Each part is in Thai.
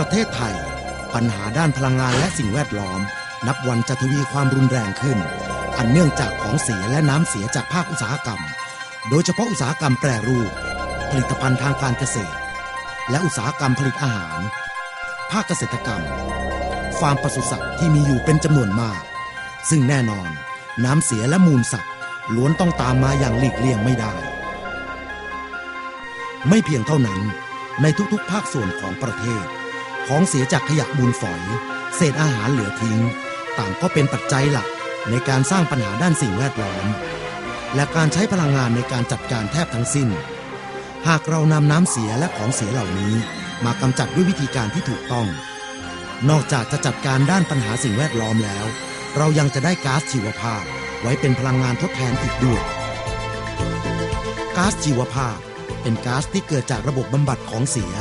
ประเทศไทย ปัญหาด้านพลังงานและสิ่งแวดล้อม นับวันจะทวีความรุนแรงขึ้น อันเนื่องจากของเสียและน้ำเสียจากภาคอุตสาหกรรม โดยเฉพาะอุตสาหกรรมแปรรูป ผลิตภัณฑ์ทางการเกษตร และอุตสาหกรรมผลิตอาหาร ภาคเกษตรกรรม ฟาร์มปศุสัตว์ที่มีอยู่เป็นจำนวนมาก ซึ่งแน่นอน น้ำเสียและมูลสัตว์ล้วนต้องตามมาอย่างหลีกเลี่ยงไม่ได้ ไม่เพียงเท่านั้นในทุกๆ ภาคส่วนของประเทศ ของเสียจากขยะมูลฝอย เศษอาหารเหลือทิ้ง ต่างก็เป็นปัจจัยหลักในการสร้างปัญหาด้านสิ่งแวดล้อม และการใช้พลังงานในการจัดการแทบทั้งสิ้น หากเรานำน้ำเสียและของเสียเหล่านี้มากำจัดด้วยวิธีการที่ถูกต้อง นอกจากจะจัดการด้านปัญหาสิ่งแวดล้อมแล้ว เรายังจะได้ก๊าซชีวภาพไว้เป็นพลังงานทดแทนอีกด้วยก๊าซชีวภาพเป็นก๊าซที่เกิดจากระบบบำบัดของเสีย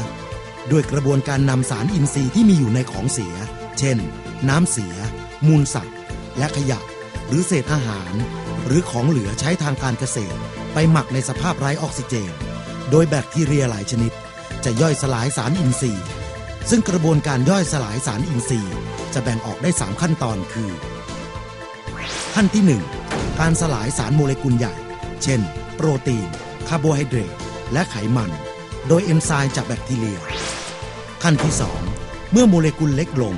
ด้วยกระบวนการนำสารอินทรีย์ที่มีอยู่ในของเสีย เช่น น้ำเสีย มูลสัตว์ และขยะ หรือเศษอาหาร หรือของเหลือใช้ทางการเกษตร ไปหมักในสภาพไร้ออกซิเจน โดยแบคทีเรียหลายชนิด จะย่อยสลายสารอินทรีย์ ซึ่งกระบวนการย่อยสลายสารอินทรีย์ จะแบ่งออกได้ 3 ขั้นตอนคือ ขั้นที่ 1 การสลายสารโมเลกุลใหญ่ เช่น โปรตีน คาร์โบไฮเดรต และไขมัน โดยเอนไซม์จากแบคทีเรีย ขั้นที่2เมื่อโมเลกุลเล็กลง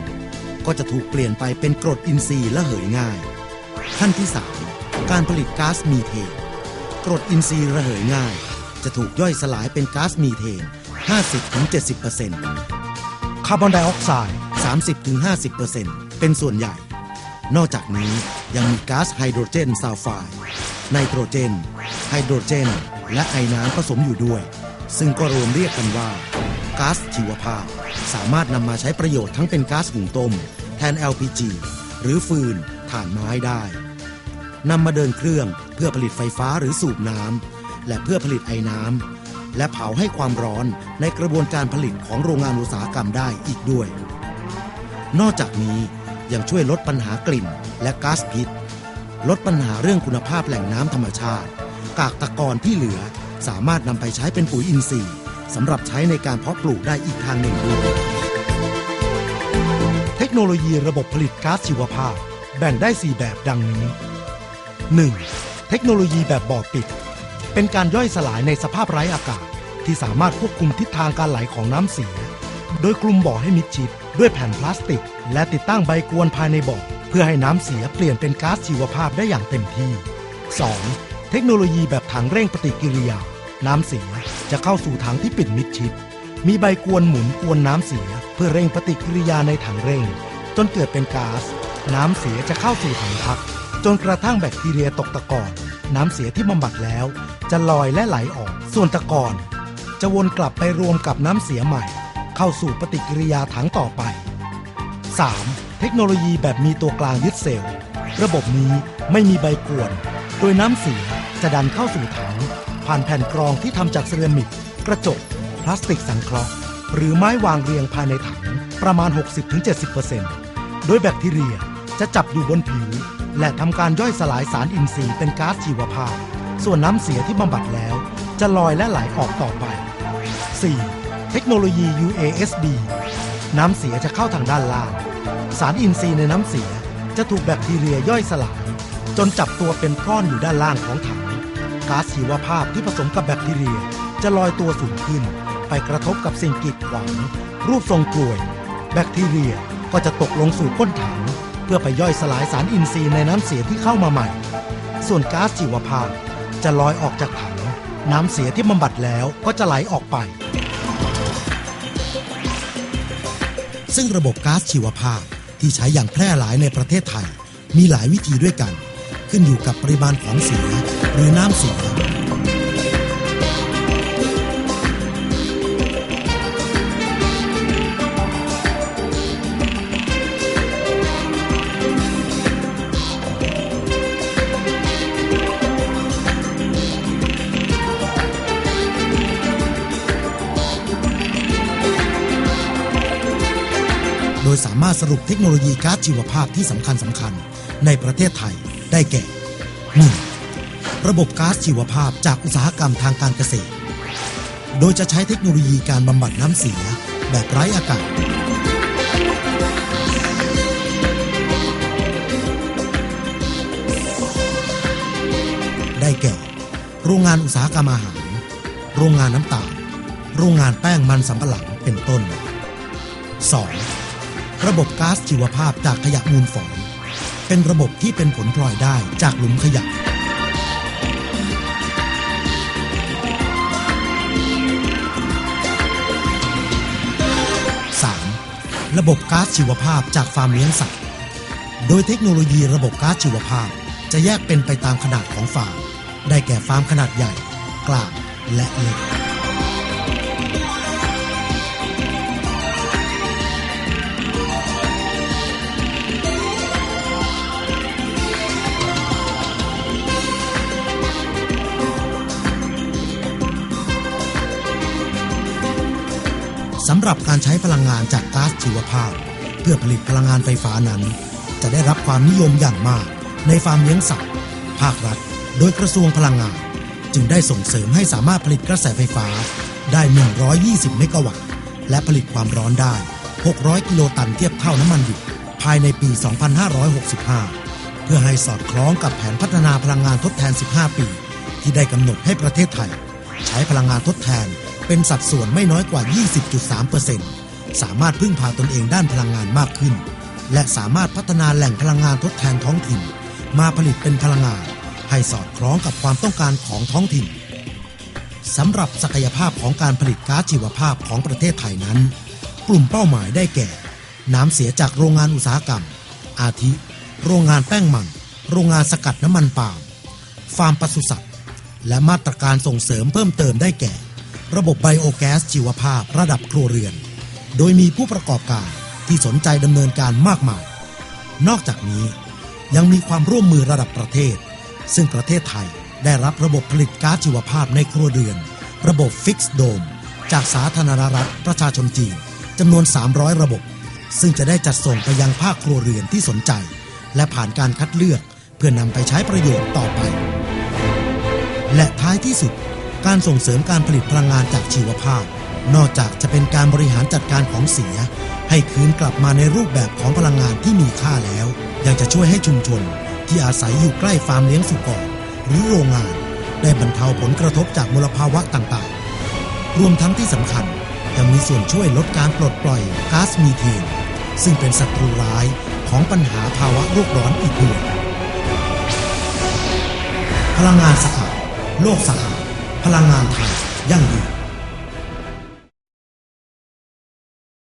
ก็จะถูกเปลี่ยนไปเป็นกรดอินทรีย์และเหยง่าย ขั้นที่3การผลิตก๊าซมีเทนกรดอินทรีย์ระเหยง่าย จะถูกย่อยสลายเป็นก๊าซมีเทน 50-70%คาร์บอนไดออกไซด์ 30-50%เป็นส่วนใหญ่ นอกจากนี้ยังมีก๊าซไฮโดรเจนซัลไฟด์ไนโตรเจน ไฮโดรเจน และไอน้ำผสมอยู่ด้วย ซึ่งก็รวมเรียกกันว่า ก๊าซชีวภาพ สามารถนำมาใช้ประโยชน์ทั้งเป็นก๊าซหุงต้ม แทน LPG หรือฟืนถ่านไม้ได้นำมาเดินเครื่องเพื่อผลิตไฟฟ้าหรือสูบน้ำและเพื่อผลิตไอน้ำและเผาให้ความร้อนในกระบวนการผลิตของโรงงานอุตสาหกรรมได้อีกด้วย นอกจากนี้ยังช่วยลดปัญหากลิ่นและก๊าซพิษ ลดปัญหาเรื่องคุณภาพแหล่งน้ำธรรมชาติ กากตะกอนที่เหลือสามารถนำไปใช้เป็นปุ๋ยอินทรีย์ สำหรับใช้ในการเพาะปลูกได้อีกทางหนึ่งด้วย เทคโนโลยีระบบผลิตก๊าซชีวภาพ แบ่งได้ 4 แบบดังนี้ 1. เทคโนโลยีแบบบ่อปิด เป็นการย่อยสลายในสภาพไร้อากาศ ที่สามารถควบคุมทิศทางการไหลของน้ำเสีย โดยคลุมบ่อให้มิดชิด ด้วยแผ่นพลาสติก และติดตั้งใบกวนภายในบ่อเพื่อให้น้ำเสียเปลี่ยนเป็นก๊าซชีวภาพได้อย่างเต็มที่ 2. เทคโนโลยีแบบถังเร่งปฏิกิริยา น้ำเสียจะเข้าสู่ถังที่ปิดมิดชิด มีใบกวนหมุนกวนน้ำเสียเพื่อเร่งปฏิกิริยาในถังเร่ง จนเกิดเป็นก๊าซน้ำเสียจะเข้าสู่ถังพัก จนกระทั่งแบคทีเรียตกตะกอนน้ำเสียที่บำบัดแล้ว จะลอยและไหลออก ส่วนตะกอนจะวนกลับไปรวมกับน้ำเสียใหม่ เข้าสู่ปฏิกิริยาถังต่อไป 3. เทคโนโลยีแบบมีตัวกลางยึดเซลล์ ระบบนี้ไม่มีใบกวน โดยน้ำเสียจะดันเข้าสู่ถัง ผ่านแผ่นกรองที่ทำจากเซรามิก กระจก พลาสติกสังเคราะห์ หรือไม้วางเรียงภายในถังประมาณ 60-70%โดยแบคทีเรียจะจับอยู่บนผิว และทำการย่อยสลายสารอินทรีย์เป็นก๊าซชีวภาพ ส่วนน้ำเสียที่บำบัดแล้ว จะลอยและไหลออกต่อไป 4. เทคโนโลยี UASB น้ำเสียจะเข้าทางด้านล่าง สารอินทรีย์ในน้ำเสียจะถูกแบคทีเรียย่อยสลาย จนจับตัวเป็นก้อนอยู่ด้านล่างของถัง ก๊าซชีวภาพที่ผสมกับแบคทีเรีย จะลอยตัวสูงขึ้น ไปกระทบกับสิ่งกีดขวางรูปทรงกลวย แบคทีเรียก็จะตกลงสู่ก้นถัง เพื่อไปย่อยสลายสารอินทรีย์ในน้ำเสียที่เข้ามาใหม่ ส่วนก๊าซชีวภาพจะลอยออกจากถัง น้ำเสียที่บำบัดแล้วก็จะไหลออกไป ซึ่งระบบก๊าซชีวภาพที่ใช้อย่างแพร่หลายในประเทศไทย มีหลายวิธีด้วยกัน ขึ้นอยู่กับปริมาณของเสียหรือน้ำเสียโดยสามารถสรุปเทคโนโลยีก๊าซชีวภาพที่สำคัญสำคัญในประเทศไทย ได้แก่ 1. ระบบก๊าซชีวภาพจากอุตสาหกรรมทางการเกษตร โดยจะใช้เทคโนโลยีการบำบัดน้ำเสียแบบบไร้อากาศ ได้แก่ โรงงานอุตสาหกรรมอาหาร โรงงานน้ำตาล โรงงานแป้งมันสำปะหลังเป็นต้น 2. ระบบก๊าซชีวภาพจากขยะมูลฝอย เป็นระบบที่เป็นผลพลอยได้จากหลุมขยะระบบก๊าซชีวภาพจากฟาร์มเลี้ยงสัตว์ โดยเทคโนโลยีระบบก๊าซชีวภาพจะแยกเป็นไปตามขนาดของฟาร์ม ได้แก่ฟาร์มขนาดใหญ่ กลาง และเล็ก สำหรับการใช้พลังงานจากก๊าซชีวภาพ เพื่อผลิตพลังงานไฟฟ้านั้น จะได้รับความนิยมอย่างมากในฟาร์มเลี้ยงสัตว์ ภาครัฐ โดยกระทรวงพลังงาน จึงได้ส่งเสริมให้สามารถผลิตกระแสไฟฟ้าได้ 120 เมกะวัตต์ และผลิตความร้อนได้ 600 กิโลตันเทียบเท่าน้ำมันดิบภายในปี 2565 เพื่อให้สอดคล้องกับแผนพัฒนาพลังงานทดแทน 15 ปี ที่ได้กำหนดให้ประเทศไทย ใช้พลังงานทดแทน เป็นสัดส่วนไม่น้อยกว่า 20.3%สามารถพึ่งพาตนเองด้านพลังงานมากขึ้น และสามารถพัฒนาแหล่งพลังงานทดแทนท้องถิ่น มาผลิตเป็นพลังงาน ให้สอดคล้องกับความต้องการของท้องถิ่นสำหรับศักยภาพของการผลิตก๊าซชีวภาพของประเทศไทยนั้น กลุ่มเป้าหมายได้แก่ น้ำเสียจากโรงงานอุตสาหกรรม อาทิ โรงงานแป้งมัน โรงงานสกัดน้ำมันปาล์มฟาร์มปศุสัตว์ และมาตรการส่งเสริมเพิ่มเติมได้แก่ ระบบไบโอแก๊สชีวภาพระดับครัวเรือน โดยมีผู้ประกอบการที่สนใจดำเนินการมากมาย นอกจากนี้ยังมีความร่วมมือระดับประเทศ ซึ่งประเทศไทยได้รับระบบผลิตก๊าซชีวภาพในครัวเรือน ระบบฟิกซ์โดมจากสาธารณรัฐประชาชนจีนจำนวน 300 ระบบ ซึ่งจะได้จัดส่งไปยังภาคครัวเรือนที่สนใจ และผ่านการคัดเลือกเพื่อนำไปใช้ประโยชน์ต่อไป และท้ายที่สุด การส่งเสริมการผลิตพลังงานจากชีวภาพ นอกจากจะเป็นการบริหารจัดการของเสีย ให้คืนกลับมาในรูปแบบของพลังงานที่มีค่าแล้ว ยังจะช่วยให้ชุมชน ที่อาศัยอยู่ใกล้ฟาร์มเลี้ยงสุกรหรือโรงงาน ได้บรรเทาผลกระทบจากมลภาวะต่างๆ รวมทั้งที่สำคัญยังมีส่วนช่วยลดการปลดปล่อยก๊าซมีเทน ซึ่งเป็นศัตรูร้ายของปัญหาภาวะโลกร้อนอีกด้วยพลังงานสะอาดโลกสะอาด พลังงานไทยยั่งยืน